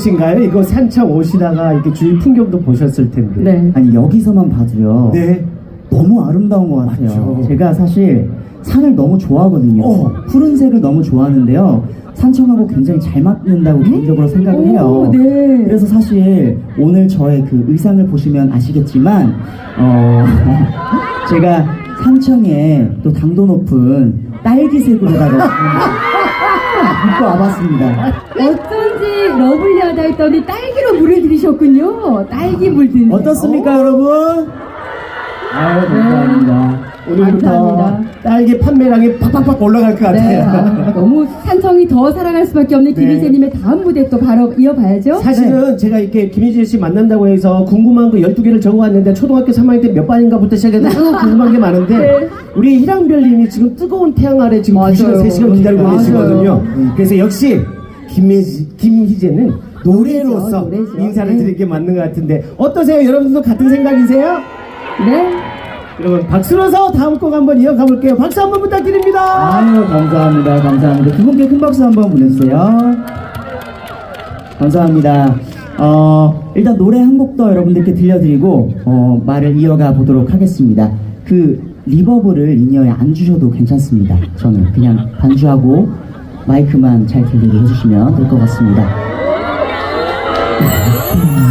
신가요? 이거 산청 오시다가 이렇게 주위 풍경도 보셨을 텐데. 네. 아니 여기서만 봐도요. 네. 너무 아름다운 것 같아요. 맞죠. 제가 사실 산을 너무 좋아하거든요. 어. 푸른색을 너무 좋아하는데요. 산청하고 굉장히 잘 맞는다고 개인적으로 생각을 해요. 오, 네. 그래서 사실 오늘 저의 그 의상을 보시면 아시겠지만 어 제가 산청에 또 당도 높은 딸기색으로다가 입고 와봤습니다. 어쩐지 러블리하다 했더니 딸기로 물을 들이셨군요. 딸기 물 드는. 어떻습니까, 여러분? 아유, 감사합니다. 오늘부터 감사합니다. 딸기 판매량이 팍팍팍 올라갈 것 네, 같아요. 아, 너무 산청이 더 사랑할 수밖에 없는 네. 김희재님의 다음 무대 또 바로 이어봐야죠. 사실은 제가 이렇게 김희재 씨 만난다고 해서 궁금한 거 12개를 적어왔는데 초등학교 3학년 때 몇 반인가부터 시작해서 아, 궁금한 게 많은데 네. 우리 희랑별 님이 지금 뜨거운 태양 아래 지금 맞아요. 2시간, 3시간 기다리고 맞아요. 계시거든요. 그래서 역시 김희재, 김희재는 노래로서 노래죠, 노래죠. 인사를 네. 드릴 게 맞는 것 같은데 어떠세요? 여러분들도 같은 생각이세요? 네. 여러분 박수로서 다음 곡 한번 이어가 볼게요. 박수 한번 부탁드립니다. 아유, 감사합니다. 감사합니다. 두 분께 큰 박수 한번 보내주세요. 감사합니다. 어, 일단 노래 한 곡 더 여러분들께 들려드리고, 어, 말을 이어가 보도록 하겠습니다. 그, 리버브를 인이어에 안 주셔도 괜찮습니다. 저는 그냥 반주하고 마이크만 잘 들리게 해주시면 될 것 같습니다.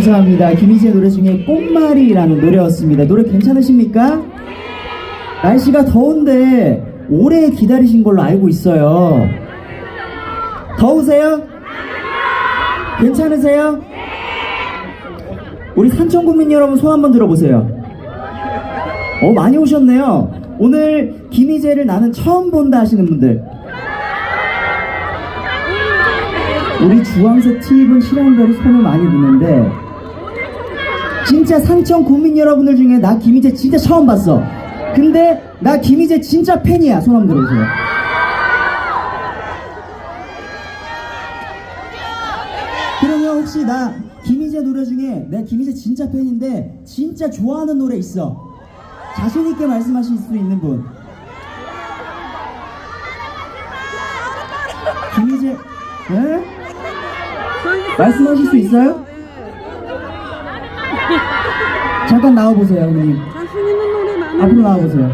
감사합니다. 김희재 노래 중에 꽃말이라는 노래였습니다. 노래 괜찮으십니까? 날씨가 더운데 오래 기다리신 걸로 알고 있어요. 더우세요? 괜찮으세요? 우리 산청 국민 여러분 손 한번 들어보세요. 어 많이 오셨네요. 오늘 김희재를 나는 처음 본다 하시는 분들. 우리 주황색 티 입은 실험별이 손을 많이 드는데 진짜 산청 국민 여러분들 중에 나 김희재 진짜 처음 봤어. 근데 나 김희재 진짜 팬이야. 손 한번 들어보세요. 그러면 혹시 나 김희재 노래 중에 내가 김희재 진짜 팬인데 진짜 좋아하는 노래 있어. 자신 있게 말씀하실 수 있는 분. 김희재, 예? 말씀하실 수 있어요? 잠깐 나와보세요, 형님. 자신 있는 노래 많은데 앞으로 나와보세요.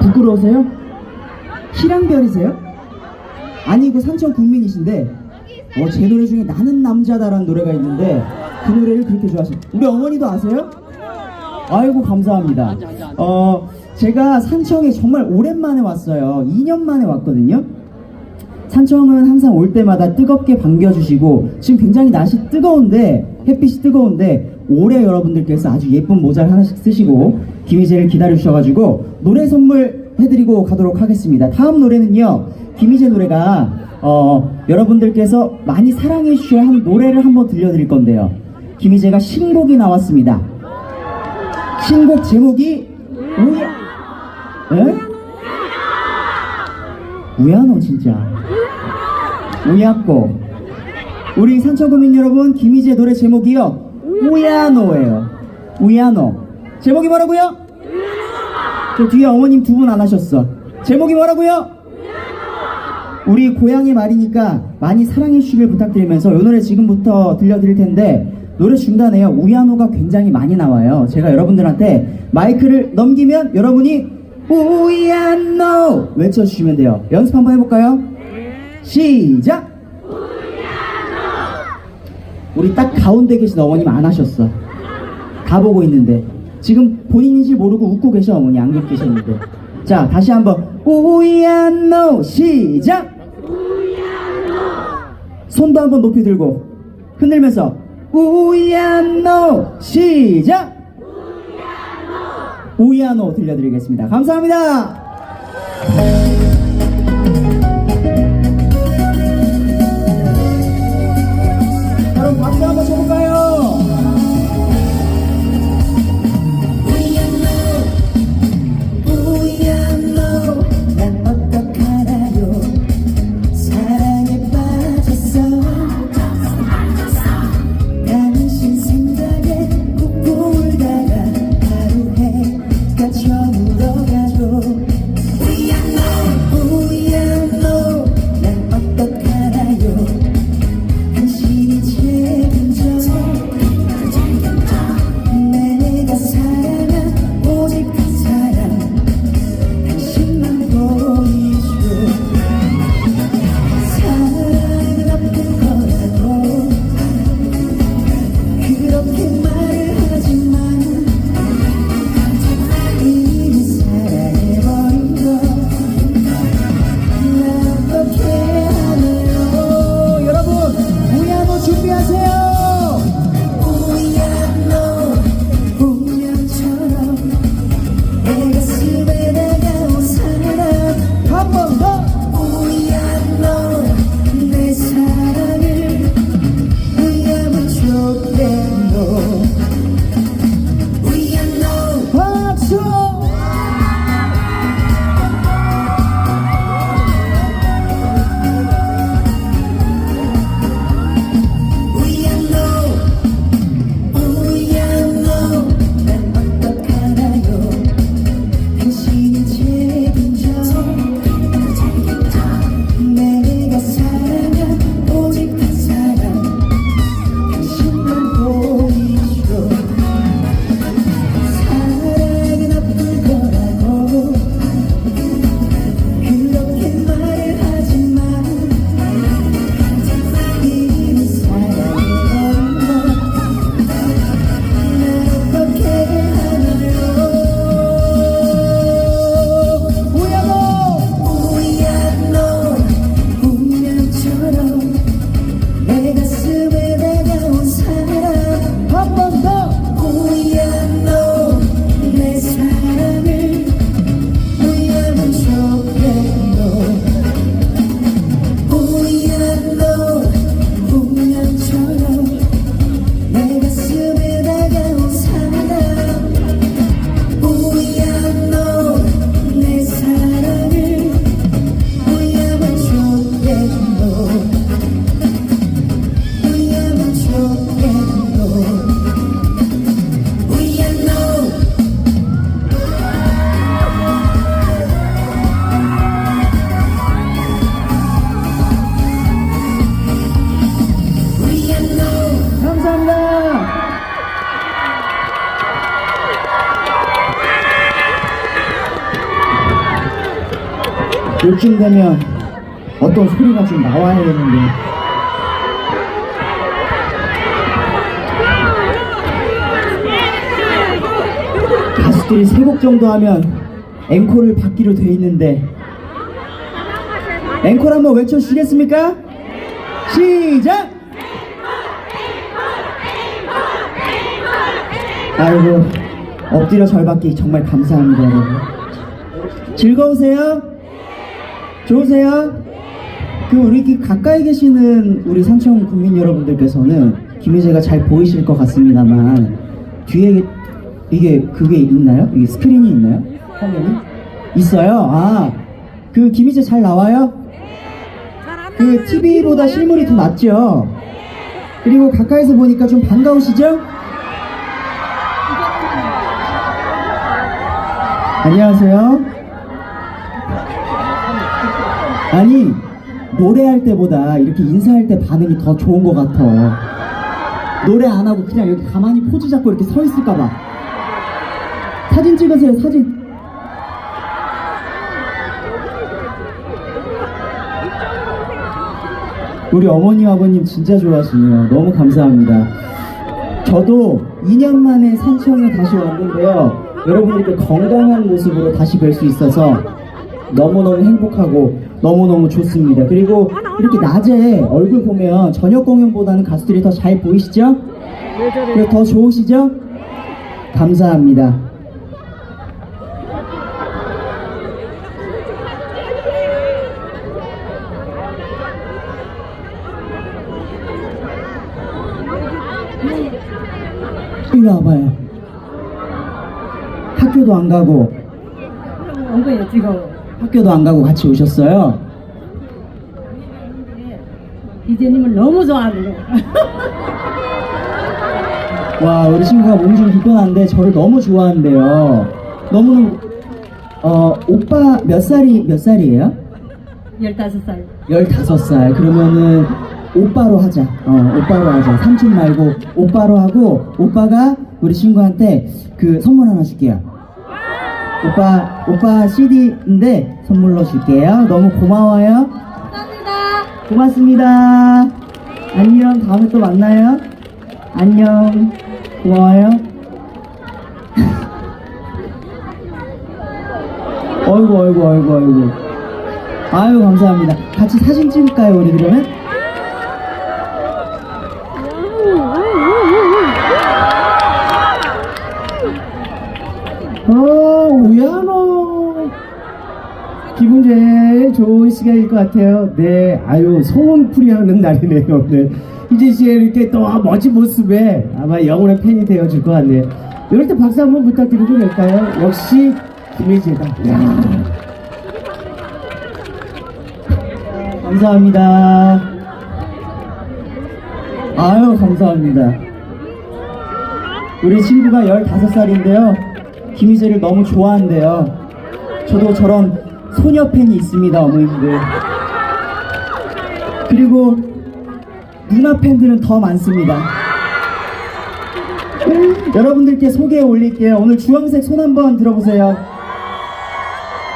부끄러우세요? 희랑별이세요? 아니고 산청 국민이신데 어, 제 노래 중에 나는 남자다라는 노래가 있는데 그 노래를 그렇게 좋아하시는 우리 어머니도 아세요? 아이고 감사합니다. 어 제가 산청에 정말 오랜만에 왔어요. 2년 만에 왔거든요. 산청은 항상 올 때마다 뜨겁게 반겨주시고 지금 굉장히 날씨 뜨거운데 햇빛이 뜨거운데 올해 여러분들께서 아주 예쁜 모자를 하나씩 쓰시고 김희재를 기다려 주셔가지고 노래 선물 해드리고 가도록 하겠습니다. 다음 노래는요 김희재 노래가 어, 여러분들께서 많이 사랑해 주셔야 하는 노래를 한번 들려드릴 건데요. 김희재가 신곡이 나왔습니다. 신곡 제목이 우야 에? 우야노 진짜 우야꼬. 우리 산천구민 여러분 김희재 노래 제목이요 우야노예요. 우야노. 제목이 뭐라고요? 저 뒤에 어머님 두 분 안 하셨어. 제목이 뭐라고요? 우리 고향의 말이니까 많이 사랑해 주시길 부탁드리면서 이 노래 지금부터 들려드릴 텐데 노래 중간에요 우야노가 굉장히 많이 나와요. 제가 여러분들한테 마이크를 넘기면 여러분이 우야노 외쳐주시면 돼요. 연습 한번 해볼까요? 시작! 우리 딱 가운데 계신 어머님 안 하셨어. 다 보고 있는데. 지금 본인인지 모르고 웃고 계셔 어머니. 안경 계셨는데. 자 다시 한번. 우야노! 시작! 손도 한번 높이 들고 흔들면서 우야노! 시작! 우야노 들려드리겠습니다. 감사합니다 박수 한번 쳐볼까요? 요쯤 되면 어떤 소리가 좀 나와야 되는데 가수들이 세 곡 정도 하면 앵콜을 받기로 돼 있는데 앵콜 한번 외쳐주시겠습니까? 시작! 아이고 엎드려 절 받기 정말 감사합니다 여러분 즐거우세요? 좋으세요? 그 우리 이렇게 가까이 계시는 우리 산청 국민 여러분들께서는 김희재가 잘 보이실 것 같습니다만 뒤에 이게 그게 있나요? 이게 스크린이 있나요? 화면이? 있어요? 아, 그 김희재 잘 나와요? 그 TV보다 실물이 더 낫죠? 그리고 가까이서 보니까 좀 반가우시죠? 안녕하세요. 아니 노래할 때보다 이렇게 인사할 때 반응이 더 좋은 것 같아. 노래 안 하고 그냥 여기 가만히 포즈 잡고 이렇게 서 있을까봐. 사진 찍으세요 사진. 우리 어머님 아버님 진짜 좋아하시네요. 너무 감사합니다. 저도 2년 만에 산청에 다시 왔는데요. 여러분들께 건강한 모습으로 다시 뵐 수 있어서 너무너무 행복하고 너무너무 좋습니다. 그리고 이렇게 낮에 얼굴 보면 저녁 공연보다는 가수들이 더 잘 보이시죠? 그리고 더 좋으시죠? 감사합니다. 이리 와봐요. 학교도 안 가고 온 거예요 지금. 학교도 안 가고 같이 오셨어요. 이재님을 너무 좋아하는 거. 와 우리 친구가 몸이 좀 불편한데 저를 너무 좋아한대요. 너무너무 어 오빠 몇 살이 몇 살이에요? 15살. 15살 그러면은 오빠로 하자 어 오빠로 하자 삼촌 말고 오빠로 하고 오빠가 우리 친구한테 그 선물 하나 줄게요 오빠 오빠 CD인데 선물로 줄게요. 너무 고마워요. 감사합니다. 고맙습니다. 안녕. 다음에 또 만나요. 안녕. 고마워요. 어이구 어이구 어이구 어이구. 아유 감사합니다. 같이 사진 찍을까요 우리 그러면? 어, 우야노. 제일 좋은 시간일 것 같아요. 네, 아유, 소원풀이 하는 날이네요, 오늘. 희재 씨의 이렇게 또 멋진 모습에 아마 영원한 팬이 되어줄 것 같네요. 이럴 때 박수 한번 부탁드려도 될까요? 역시, 김혜재다. 야 감사합니다. 아유, 감사합니다. 우리 친구가 15살인데요. 김희재를 너무 좋아한대요. 저도 저런 소녀 팬이 있습니다, 어머님들. 그리고 누나 팬들은 더 많습니다. 여러분들께 소개해 올릴게요. 오늘 주황색 손 한번 들어보세요.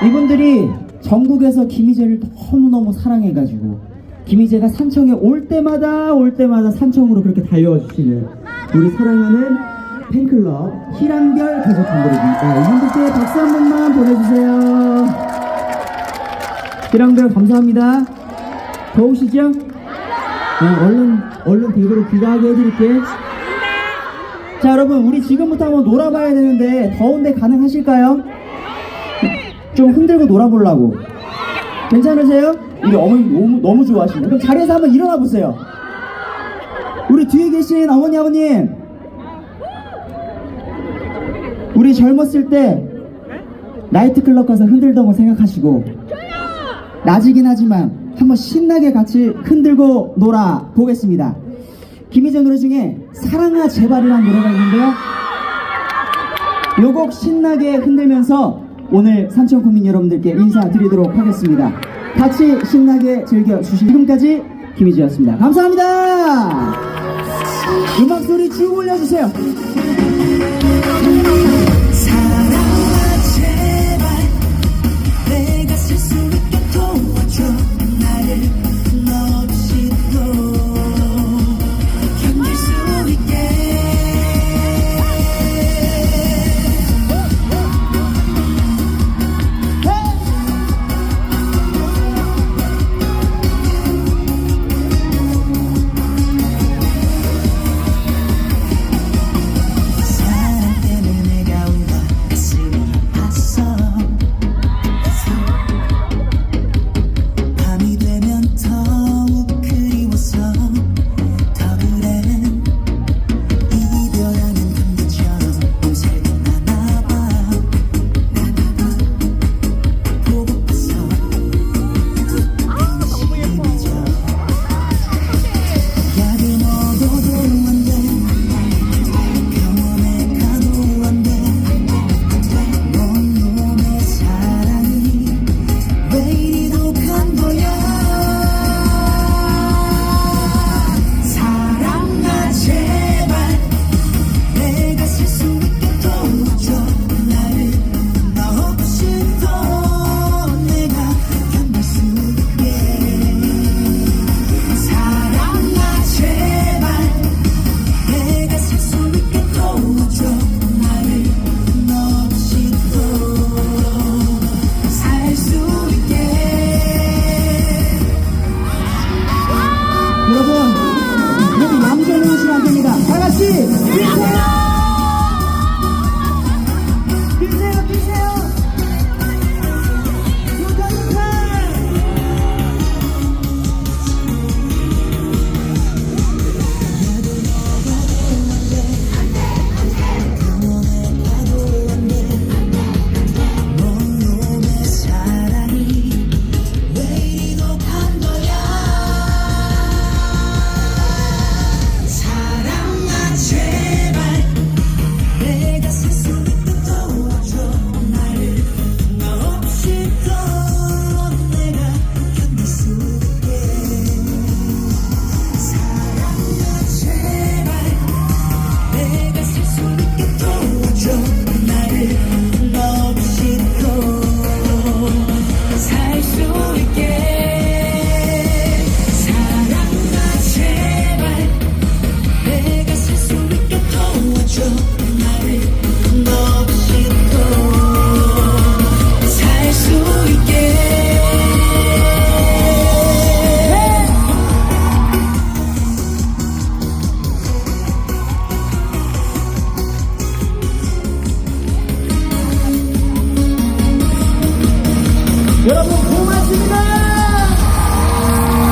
이분들이 전국에서 김희재를 너무너무 사랑해가지고 김희재가 산청에 올 때마다 올 때마다 산청으로 그렇게 달려와 주시는 우리 사랑하는 팬클럽 희랑별 가족 분들입니다. 이분들께 박수 한 번만 보내주세요. 희랑별 감사합니다. 더우시죠? 네, 얼른 얼른 댁으로 귀가하게 해드릴게. 자 여러분 우리 지금부터 한번 놀아봐야 되는데 더운데 가능하실까요? 좀 흔들고 놀아보려고. 괜찮으세요? 우리 어머니 너무, 너무 좋아하시네. 그럼 자리에서 한번 일어나 보세요. 우리 뒤에 계신 어머니, 아버님. 우리 젊었을 때 나이트클럽 가서 흔들던 거 생각하시고 낮이긴 하지만 한번 신나게 같이 흔들고 놀아 보겠습니다. 김희재 노래 중에 사랑아 제발이라는 노래가 있는데요. 요곡 신나게 흔들면서 오늘 산청 국민 여러분들께 인사드리도록 하겠습니다. 같이 신나게 즐겨주신 지금까지 김희재였습니다. 감사합니다. 음악 소리 쭉 올려주세요.